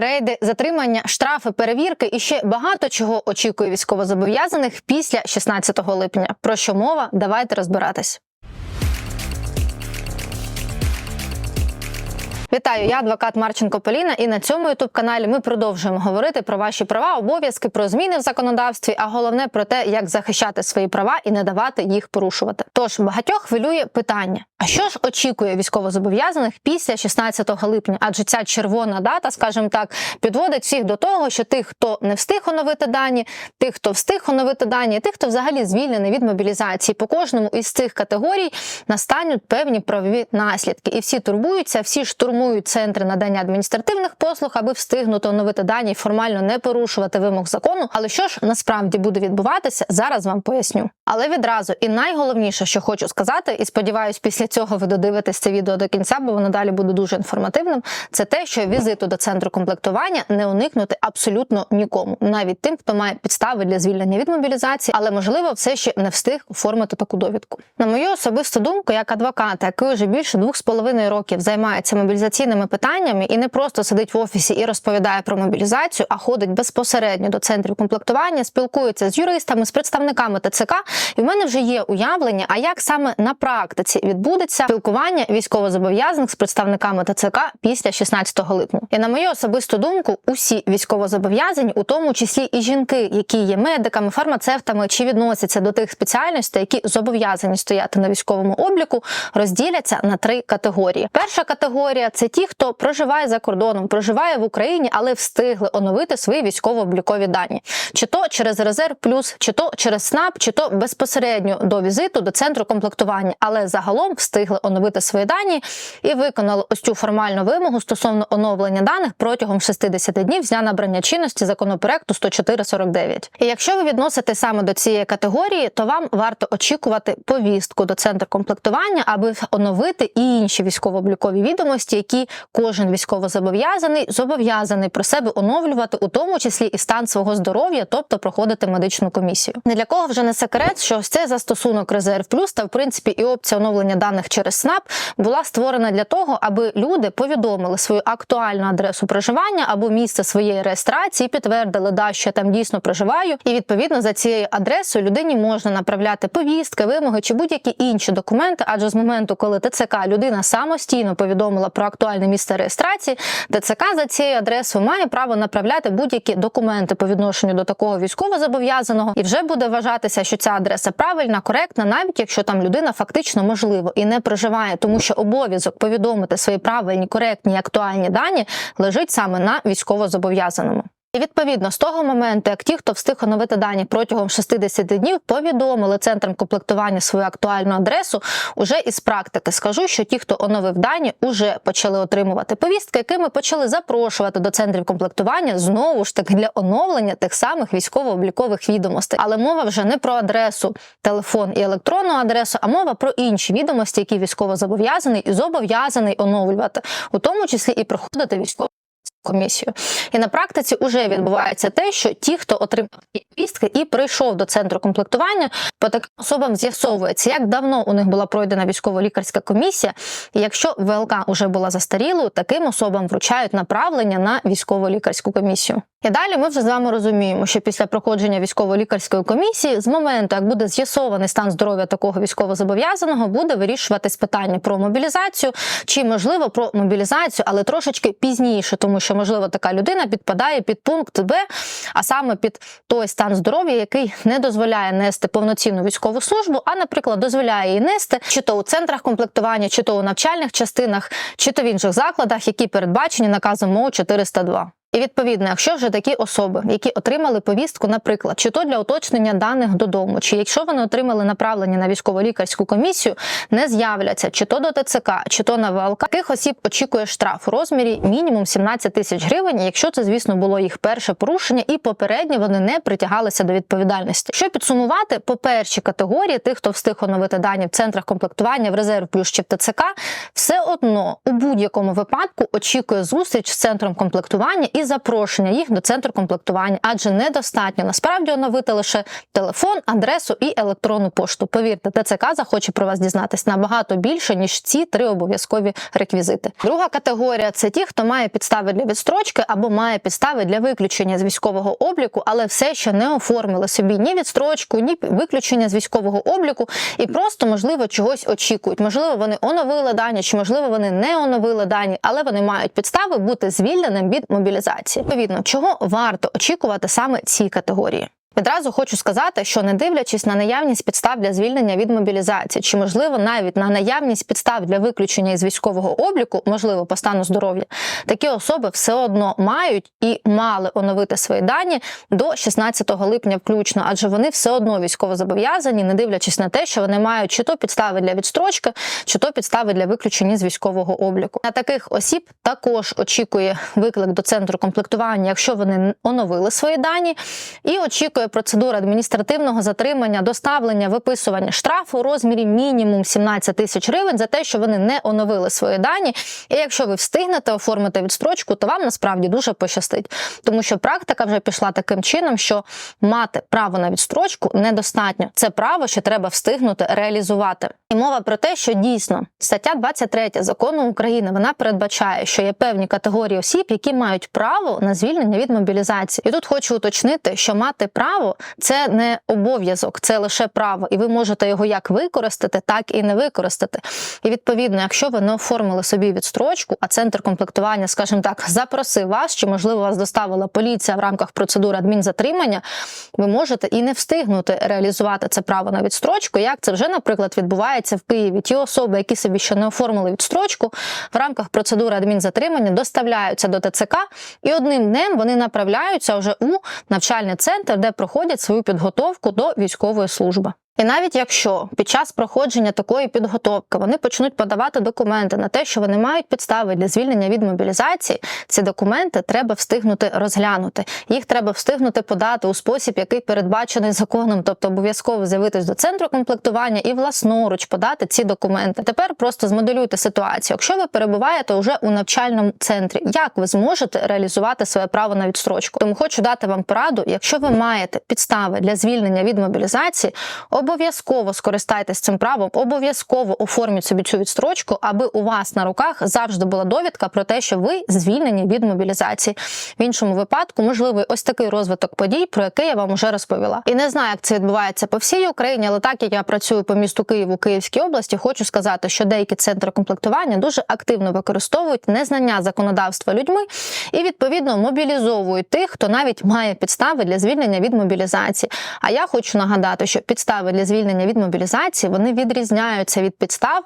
Рейди, затримання, штрафи, перевірки і ще багато чого очікує військовозобов'язаних після 16 липня. Про що мова? Давайте розбиратись. Вітаю, я адвокат Марченко Поліна, і на цьому ютуб каналі ми продовжуємо говорити про ваші права, обов'язки, про зміни в законодавстві, а головне про те, як захищати свої права і не давати їх порушувати. Тож багатьох хвилює питання: а що ж очікує військовозобов'язаних після 16 липня? Адже ця червона дата, скажімо так, підводить всіх до того, що тих, хто не встиг оновити дані, тих, хто встиг оновити дані, тих, хто взагалі звільнений від мобілізації, по кожному із цих категорій настануть певні правові наслідки, і всі турбуються, всі штурмують центри надання адміністративних послуг, аби встигнути оновити дані і формально не порушувати вимог закону. Але що ж насправді буде відбуватися, зараз вам поясню. Але відразу і найголовніше, що хочу сказати, і сподіваюсь, після цього ви додивитесь це відео до кінця, бо воно далі буде дуже інформативним. Це те, що візиту до центру комплектування не уникнути абсолютно нікому, навіть тим, хто має підстави для звільнення від мобілізації, але можливо все ще не встиг оформити таку довідку. На мою особисту думку, як адвоката, який вже більше двох з половиною років займається мобілізаційними питаннями і не просто сидить в офісі і розповідає про мобілізацію, а ходить безпосередньо до центрів комплектування, спілкується з юристами, з представниками ТЦК. І в мене вже є уявлення, а як саме на практиці відбудеться спілкування військовозобов'язаних з представниками ТЦК після 16 липня. І на мою особисту думку, усі військовозобов'язані, у тому числі і жінки, які є медиками, фармацевтами чи відносяться до тих спеціальностей, які зобов'язані стояти на військовому обліку, розділяться на три категорії. Перша категорія це ті, хто проживає за кордоном, проживає в Україні, але встигли оновити свої військово-облікові дані, чи то через резерв плюс, чи то через СНАП, чи то безпосередньо до візиту до центру комплектування, але загалом встигли оновити свої дані і виконали ось цю формальну вимогу стосовно оновлення даних протягом 60 днів з дня набрання чинності законопроекту 104.49. І якщо ви відносите саме до цієї категорії, то вам варто очікувати повістку до центру комплектування, аби оновити і інші військово-облікові відомості, які кожен військовозобов'язаний зобов'язаний про себе оновлювати, у тому числі і стан свого здоров'я, тобто проходити медичну комісію. Не для кого вже не секрет, що ось цей застосунок резерв плюс та в принципі і опція оновлення даних через СНАП була створена для того, аби люди повідомили свою актуальну адресу проживання або місце своєї реєстрації, підтвердили, да, що я там дійсно проживаю, і відповідно за цією адресою людині можна направляти повістки, вимоги чи будь-які інші документи. Адже з моменту, коли ТЦК людина самостійно повідомила про актуальне місце реєстрації, ДЦК за цією адресою має право направляти будь-які документи по відношенню до такого військовозобов'язаного, і вже буде вважатися, що ця адреса правильна, коректна, навіть якщо там людина фактично можливо і не проживає, тому що обов'язок повідомити свої правильні, коректні і актуальні дані лежить саме на військовозобов'язаному. Відповідно з того моменту, як ті, хто встиг оновити дані протягом 60 днів, повідомили центрам комплектування свою актуальну адресу, уже із практики скажу, що ті, хто оновив дані, уже почали отримувати повістки, якими почали запрошувати до центрів комплектування знову ж таки для оновлення тих самих військово-облікових відомостей. Але мова вже не про адресу, телефон і електронну адресу, а мова про інші відомості, які військово зобов'язаний і зобов'язаний оновлювати, у тому числі і проходити військово комісію. І на практиці вже відбувається те, що ті, хто отримав повістки і прийшов до центру комплектування, по таким особам з'ясовується, як давно у них була пройдена військово-лікарська комісія. І якщо ВЛК вже була застарілою, таким особам вручають направлення на військово-лікарську комісію. І далі ми вже з вами розуміємо, що після проходження військово-лікарської комісії, з моменту, як буде з'ясований стан здоров'я такого військовозобов'язаного, буде вирішуватись питання про мобілізацію чи можливо про мобілізацію, але трошечки пізніше, тому що можливо така людина підпадає під пункт Б, а саме під той стан здоров'я, який не дозволяє нести повноцінну військову службу, а, наприклад, дозволяє її нести чи то у центрах комплектування, чи то у навчальних частинах, чи то в інших закладах, які передбачені наказом МО 402. І відповідно, якщо вже такі особи, які отримали повістку, наприклад, чи то для уточнення даних додому, чи якщо вони отримали направлення на військово-лікарську комісію, не з'являться чи то до ТЦК, чи то на ВЛК, таких осіб очікує штраф у розмірі мінімум 17 тисяч гривень, якщо це, звісно, було їх перше порушення, і попередньо вони не притягалися до відповідальності. Щоб підсумувати, по першій категорії тих, хто встиг оновити дані в центрах комплектування в резерв плюс чи в ТЦК, все одно у будь-якому випадку очікує зустріч з центром комплектування і запрошення їх до центру комплектування, адже недостатньо насправді оновити лише телефон, адресу і електронну пошту. Повірте, ТЦК захоче про вас дізнатись набагато більше ніж ці три обов'язкові реквізити. Друга категорія це ті, хто має підстави для відстрочки або має підстави для виключення з військового обліку, але все ще не оформили собі ні відстрочку, ні виключення з військового обліку, і просто можливо чогось очікують. Можливо, вони оновили дані, чи можливо вони не оновили дані, але вони мають підстави бути звільненим від мобілізації. Відповідно, чого варто очікувати саме ці категорії. Відразу хочу сказати, що не дивлячись на наявність підстав для звільнення від мобілізації, чи можливо навіть на наявність підстав для виключення із військового обліку, можливо, по стану здоров'я, такі особи все одно мають і мали оновити свої дані до 16 липня, включно, адже вони все одно військово зобов'язані, не дивлячись на те, що вони мають чи то підстави для відстрочки, чи то підстави для виключення з військового обліку. На таких осіб також очікує виклик до центру комплектування, якщо вони оновили свої дані, і очікує процедура адміністративного затримання, доставлення, виписування штрафу у розмірі мінімум 17 тисяч гривень за те, що вони не оновили свої дані. І якщо ви встигнете оформити відстрочку, то вам насправді дуже пощастить, тому що практика вже пішла таким чином, що мати право на відстрочку недостатньо. Це право, що треба встигнути реалізувати. І мова про те, що дійсно стаття 23 закону України вона передбачає, що є певні категорії осіб, які мають право на звільнення від мобілізації. І тут хочу уточнити, що мати право це не обов'язок, це лише право, і ви можете його як використати, так і не використати. І відповідно, якщо ви не оформили собі відстрочку, а центр комплектування, скажімо так, запросив вас, чи можливо вас доставила поліція в рамках процедури адмінзатримання, ви можете і не встигнути реалізувати це право на відстрочку. Як це вже, наприклад, відбувається в Києві? Ті особи, які собі ще не оформили відстрочку, в рамках процедури адмінзатримання доставляються до ТЦК, і одним днем вони направляються вже у навчальний центр, де проходять свою підготовку до військової служби. І навіть якщо під час проходження такої підготовки вони почнуть подавати документи на те, що вони мають підстави для звільнення від мобілізації, ці документи треба встигнути розглянути. Їх треба встигнути подати у спосіб, який передбачений законом, тобто обов'язково з'явитись до центру комплектування і власноруч подати ці документи. Тепер просто змоделюйте ситуацію. Якщо ви перебуваєте вже у навчальному центрі, як ви зможете реалізувати своє право на відстрочку? Тому хочу дати вам пораду, якщо ви маєте підстави для звільнення від мобілізації, обов'язково скористайтесь цим правом, обов'язково оформіть собі цю відстрочку, аби у вас на руках завжди була довідка про те, що ви звільнені від мобілізації. В іншому випадку можливий ось такий розвиток подій, про який я вам уже розповіла. І не знаю, як це відбувається по всій Україні, але так як я працюю по місту Києву, Київській області, хочу сказати, що деякі центри комплектування дуже активно використовують незнання законодавства людьми і відповідно мобілізовують тих, хто навіть має підстави для звільнення від мобілізації. А я хочу нагадати, що підстави для звільнення від мобілізації вони відрізняються від підстав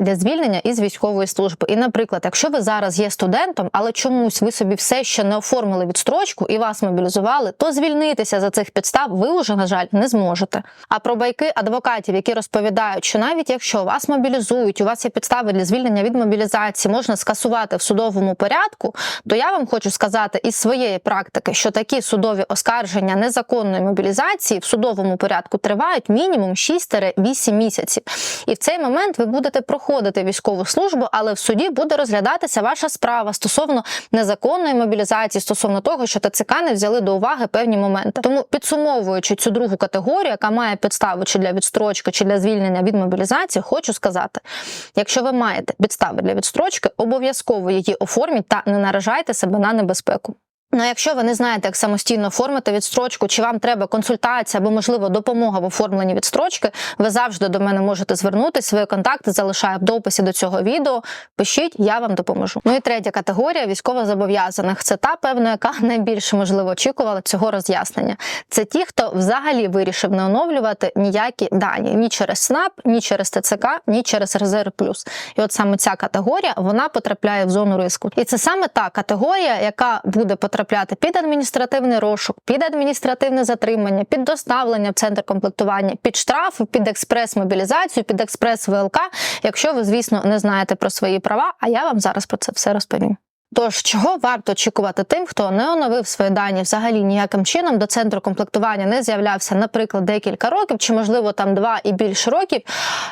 для звільнення із військової служби. І, наприклад, якщо ви зараз є студентом, але чомусь ви собі все ще не оформили відстрочку і вас мобілізували, то звільнитися за цих підстав ви вже, на жаль, не зможете. А про байки адвокатів, які розповідають, що навіть якщо вас мобілізують, у вас є підстави для звільнення від мобілізації, можна скасувати в судовому порядку, то я вам хочу сказати із своєї практики, що такі судові оскарження незаконної мобілізації в судовому порядку тривають мінімум 6-8 місяців. І в цей момент ви будете проходити військову службу, але в суді буде розглядатися ваша справа стосовно незаконної мобілізації, стосовно того, що ТЦК не взяли до уваги певні моменти. Тому підсумовуючи цю другу категорію, яка має підстави чи для відстрочки, чи для звільнення від мобілізації, хочу сказати: якщо ви маєте підстави для відстрочки, обов'язково її оформіть та не наражайте себе на небезпеку. Ну, якщо ви не знаєте, як самостійно оформити відстрочку, чи вам треба консультація або, можливо, допомога в оформленні відстрочки, ви завжди до мене можете звернутися. Свої контакти залишаю в дописі до цього відео. Пишіть, я вам допоможу. Ну і третя категорія військовозобов'язаних. Це та певна, яка найбільше можливо очікувала цього роз'яснення. Це ті, хто взагалі вирішив не оновлювати ніякі дані ні через СНАП, ні через ТЦК, ні через Плюс. І от саме ця категорія вона потрапляє в зону риску. І це саме та категорія, яка буде потрапляти потрапляти під адміністративний розшук, під адміністративне затримання, під доставлення в центр комплектування, під штрафи, під експрес-мобілізацію, під експрес ВЛК, якщо ви, звісно, не знаєте про свої права. А я вам зараз про це все розповім. Тож, чого варто очікувати тим, хто не оновив свої дані взагалі ніяким чином до центру комплектування не з'являвся, наприклад, декілька років, чи можливо там два і більше років,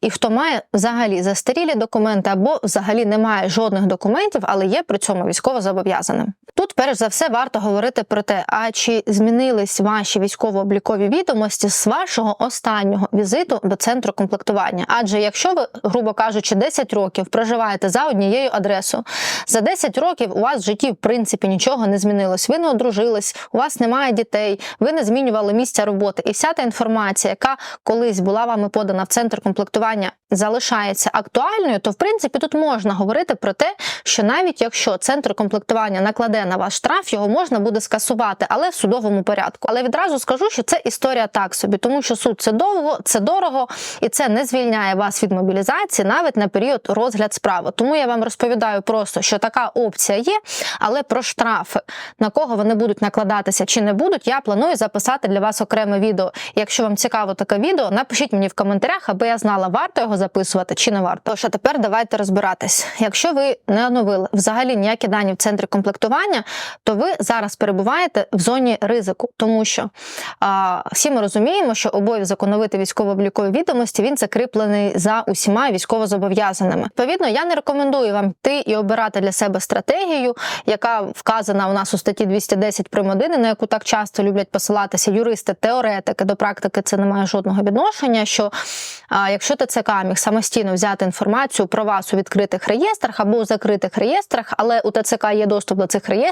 і хто має взагалі застарілі документи або взагалі не має жодних документів, але є при цьому військово зобов'язаним. Тут, перш за все, варто говорити про те, а чи змінились ваші військово-облікові відомості з вашого останнього візиту до центру комплектування? Адже якщо ви, грубо кажучи, 10 років проживаєте за однією адресою, за 10 років у вас в житті в принципі нічого не змінилось. Ви не одружились, у вас немає дітей, ви не змінювали місця роботи, і вся та інформація, яка колись була вами подана в центр комплектування, залишається актуальною, то в принципі тут можна говорити про те, що навіть якщо центр комплектування накладе на ваш штраф, його можна буде скасувати, але в судовому порядку. Але відразу скажу, що це історія так собі, тому що суд це довго, це дорого, і це не звільняє вас від мобілізації навіть на період розгляд справи. Тому я вам розповідаю просто, що така опція є, але про штрафи на кого вони будуть накладатися чи не будуть, я планую записати для вас окреме відео. Якщо вам цікаво таке відео, напишіть мені в коментарях, аби я знала, варто його записувати чи не варто. Тож, а тепер давайте розбиратись. Якщо ви не оновили взагалі ніякі дані в центрі комплектування, то ви зараз перебуваєте в зоні ризику, тому що а, всі ми розуміємо, що обов'язок оновити військово-облікові відомості він закріплений за усіма військовозобов'язаними. Відповідно, я не рекомендую вам йти і обирати для себе стратегію, яка вказана у нас у статті 210 прим. 1, на яку так часто люблять посилатися юристи, теоретики до практики це не має жодного відношення. Що а, якщо ТЦК міг самостійно взяти інформацію про вас у відкритих реєстрах або у закритих реєстрах, але у ТЦК є доступ до цих реєстрів,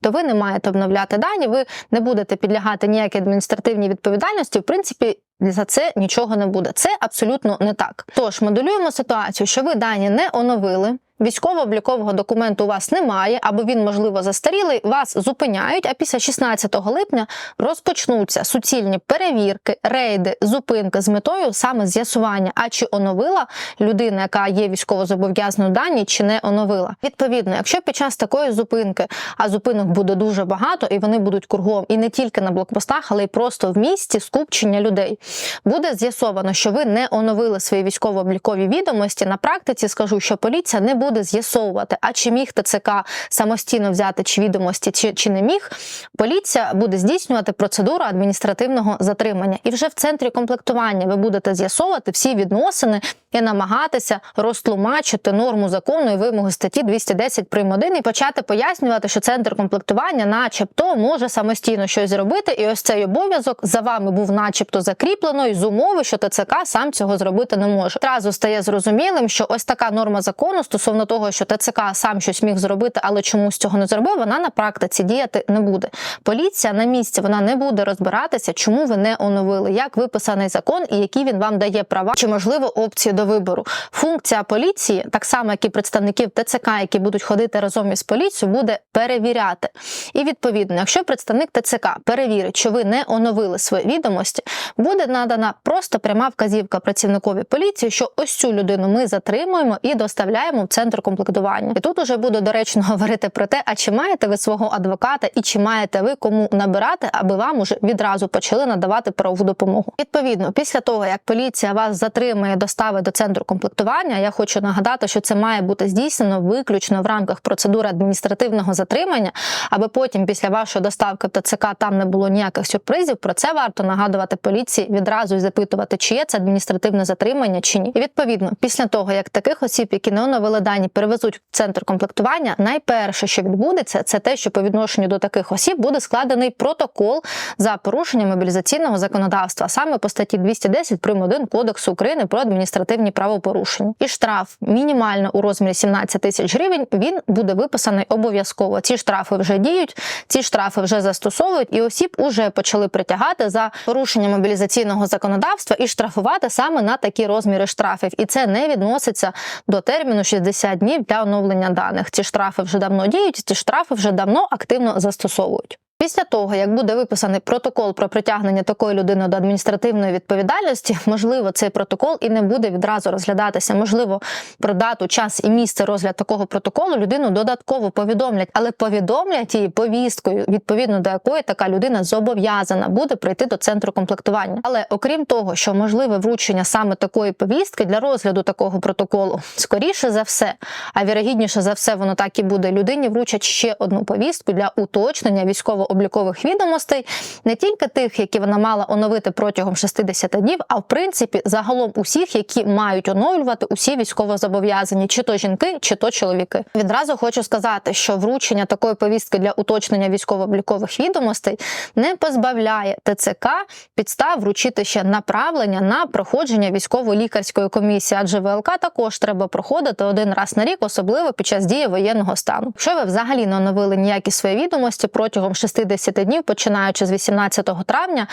то ви не маєте обновляти дані, ви не будете підлягати ніякій адміністративній відповідальності. В принципі. За це нічого не буде. Це абсолютно не так. Тож моделюємо ситуацію, що ви дані не оновили. Військово-облікового документу у вас немає, або він, можливо, застарілий, вас зупиняють, а після 16 липня розпочнуться суцільні перевірки, рейди, зупинки з метою саме з'ясування, а чи оновила людина, яка є військово-зобов'язаною дані, чи не оновила. Відповідно, якщо під час такої зупинки, а зупинок буде дуже багато, і вони будуть кругом, і не тільки на блокпостах, але й просто в місті скупчення людей, буде з'ясовано, що ви не оновили свої військово-облікові відомості. На практиці скажу, що поліція не буде буде з'ясовувати, а чи міг ТЦК самостійно взяти чи відомості, чи, чи не міг, поліція буде здійснювати процедуру адміністративного затримання. І вже в центрі комплектування ви будете з'ясовувати всі відносини і намагатися розтлумачити норму закону і вимоги статті 210 прим. 1 і почати пояснювати, що центр комплектування, начебто, може самостійно щось зробити, і ось цей обов'язок за вами був, начебто, закріплено і з умови, що ТЦК сам цього зробити не може. Одразу стає зрозумілим, що ось така норма закону стосовно того, що ТЦК сам щось міг зробити, але чомусь цього не зробив, вона на практиці діяти не буде. Поліція на місці вона не буде розбиратися, чому ви не оновили, як виписаний закон і які він вам дає права, чи можливо опції до вибору. Функція поліції, так само як і представників ТЦК, які будуть ходити разом із поліцією, буде перевіряти. І відповідно, якщо представник ТЦК перевірить, що ви не оновили свої відомості, буде надана просто пряма вказівка працівникові поліції, що ось цю людину ми затримуємо і доставляємо в центр комплектування. І тут уже буду доречно говорити про те, а чи маєте ви свого адвоката і чи маєте ви кому набирати, аби вам уже відразу почали надавати правову допомогу. Відповідно, після того як поліція вас затримує, доставить до центру комплектування, я хочу нагадати, що це має бути здійснено виключно в рамках процедури адміністративного затримання, аби потім, після вашої доставки в ТЦК, там не було ніяких сюрпризів. Про це варто нагадувати поліції відразу і запитувати, чи є це адміністративне затримання чи ні. І відповідно, після того як таких осіб, які не оновили дані, перевезуть в центр комплектування, найперше, що відбудеться, це те, що по відношенню до таких осіб буде складений протокол за порушення мобілізаційного законодавства, саме по статті 210 прим. 1 Кодексу України про адміністративні правопорушення. І штраф мінімально у розмірі 17 тисяч гривень. Він буде виписаний обов'язково. Ці штрафи вже діють, ці штрафи вже застосовують, і осіб уже почали притягати за порушення мобілізаційного законодавства і штрафувати саме на такі розміри штрафів. І це не відноситься до терміну 60 днів для оновлення даних. Ці штрафи вже давно діють, ці штрафи вже давно активно застосовують. Після того, як буде виписаний протокол про притягнення такої людини до адміністративної відповідальності, можливо, цей протокол і не буде відразу розглядатися. Можливо, про дату, час і місце розгляд такого протоколу людину додатково повідомлять, але повідомлять її повісткою, відповідно до якої така людина зобов'язана буде прийти до центру комплектування. Але окрім того, що можливе вручення саме такої повістки для розгляду такого протоколу, скоріше за все, а вірогідніше за все, воно так і буде. Людині вручать ще одну повістку для уточнення військово-облікових відомостей, не тільки тих, які вона мала оновити протягом 60 днів, а в принципі загалом усіх, які мають оновлювати усі військовозобов'язані, чи то жінки, чи то чоловіки. Відразу хочу сказати, що вручення такої повістки для уточнення військово-облікових відомостей не позбавляє ТЦК підстав вручити ще направлення на проходження військово-лікарської комісії, адже ВЛК також треба проходити один раз на рік, особливо під час дії воєнного стану. Якщо ви взагалі не оновили ніякі свої відомості протягом 60 днів, починаючи з 18 травня,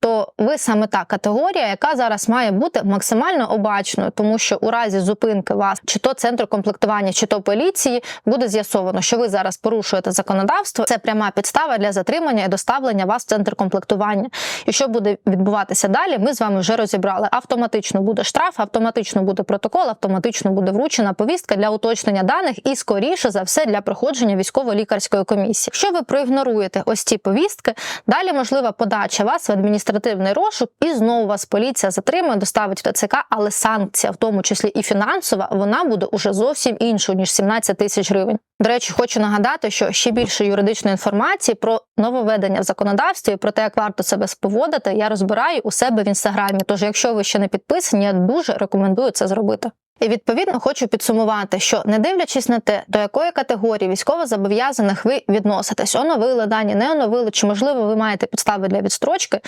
то ви саме та категорія, яка зараз має бути максимально обачною, тому що у разі зупинки вас чи то центру комплектування, чи то поліції буде з'ясовано, що ви зараз порушуєте законодавство. Це пряма підстава для затримання і доставлення вас в центр комплектування. І що буде відбуватися далі? Ми з вами вже розібрали. Автоматично буде штраф, автоматично буде протокол, автоматично буде вручена повістка для уточнення даних і, скоріше за все, для проходження військово-лікарської комісії. Якщо ви проігноруєте ось ці повістки, далі можлива подача вас в адміністративний розшук, і знову вас поліція затримує, доставить в ТЦК, але санкція, в тому числі і фінансова, вона буде уже зовсім іншою ніж 17 тисяч гривень. До речі, хочу нагадати, що ще більше юридичної інформації про нововведення в законодавстві, про те, як варто себе споводити, я розбираю у себе в інстаграмі. Тож, якщо ви ще не підписані, я дуже рекомендую це зробити. І відповідно хочу підсумувати, що не дивлячись на те, до якої категорії військовозобов'язаних ви відноситесь, оновили дані, не оновили, чи можливо ви маєте підстави для відстрочки,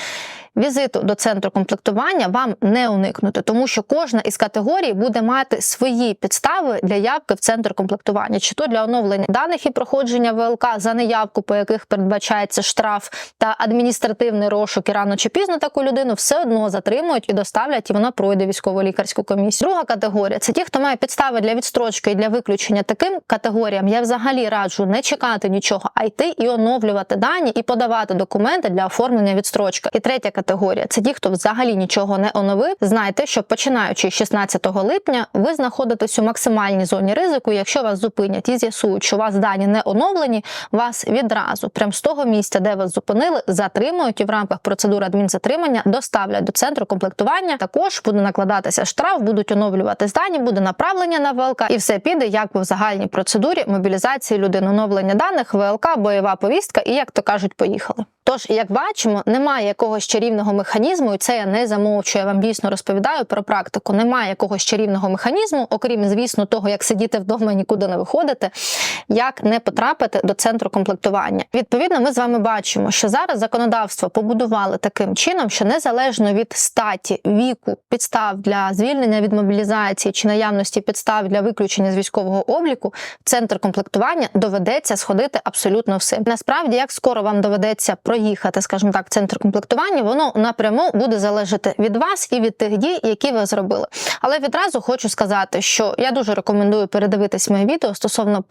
візиту до центру комплектування вам не уникнути, тому що кожна із категорій буде мати свої підстави для явки в центр комплектування, чи то для оновлення даних і проходження ВЛК за неявку, по яких передбачається штраф та адміністративний розшук, і рано чи пізно таку людину все одно затримують і доставлять, і вона пройде військово-лікарську комісію. Друга категорія це ті, хто має підстави для відстрочки і для виключення таким категоріям. Я взагалі раджу не чекати нічого, а йти і оновлювати дані і подавати документи для оформлення відстрочки. І третя категорія це ті, хто взагалі нічого не оновив. Знайте, що починаючи з 16 липня, ви знаходитесь у максимальній зоні ризику. Якщо вас зупинять і з'ясують, що у вас дані не оновлені, вас відразу, прямо з того місця, де вас зупинили, затримують і в рамках процедури адмінзатримання доставлять до центру комплектування. Також буде накладатися штраф, будуть оновлювати дані, буде направлення на ВЛК, і все піде як в загальній процедурі мобілізації людини, оновлення даних, ВЛК, бойова повістка, і як то кажуть, поїхали. Тож, як бачимо, немає якогось чарівного механізму, і це я не замовчую. Я вам дійсно розповідаю про практику. Немає якогось чарівного механізму, окрім, звісно, того, як сидіти вдома і нікуди не виходити, як не потрапити до центру комплектування. Відповідно, ми з вами бачимо, що зараз законодавство побудували таким чином, що незалежно від статі, віку, підстав для звільнення від мобілізації чи наявності підстав для виключення з військового обліку, центр комплектування доведеться сходити абсолютно всім. Насправді, як скоро вам доведеться проїхати, скажімо так, центр комплектування, воно напряму буде залежати від вас і від тих дій, які ви зробили. Але відразу хочу сказати, що я дуже рекомендую передивитись моє відео стосовно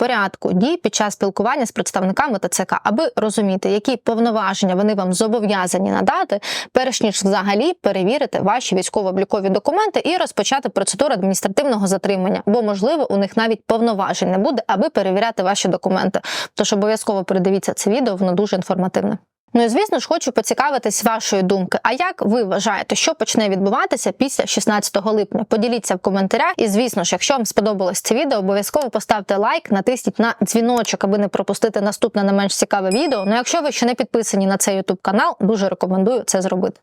порядку дій під час спілкування з представниками ТЦК, аби розуміти, які повноваження вони вам зобов'язані надати, перш ніж взагалі перевірити ваші військово-облікові документи і розпочати процедуру адміністративного затримання, бо можливо у них навіть повноважень не буде, аби перевіряти ваші документи. Тож обов'язково передивіться це відео, воно дуже інформативне. Ну і звісно ж хочу поцікавитись вашої думки. А як ви вважаєте, що почне відбуватися після 16 липня? Поділіться в коментарях. І звісно ж, якщо вам сподобалось це відео, обов'язково поставте лайк, натисніть на дзвіночок, аби не пропустити наступне не менш цікаве відео. Ну якщо ви ще не підписані на цей YouTube канал, дуже рекомендую це зробити.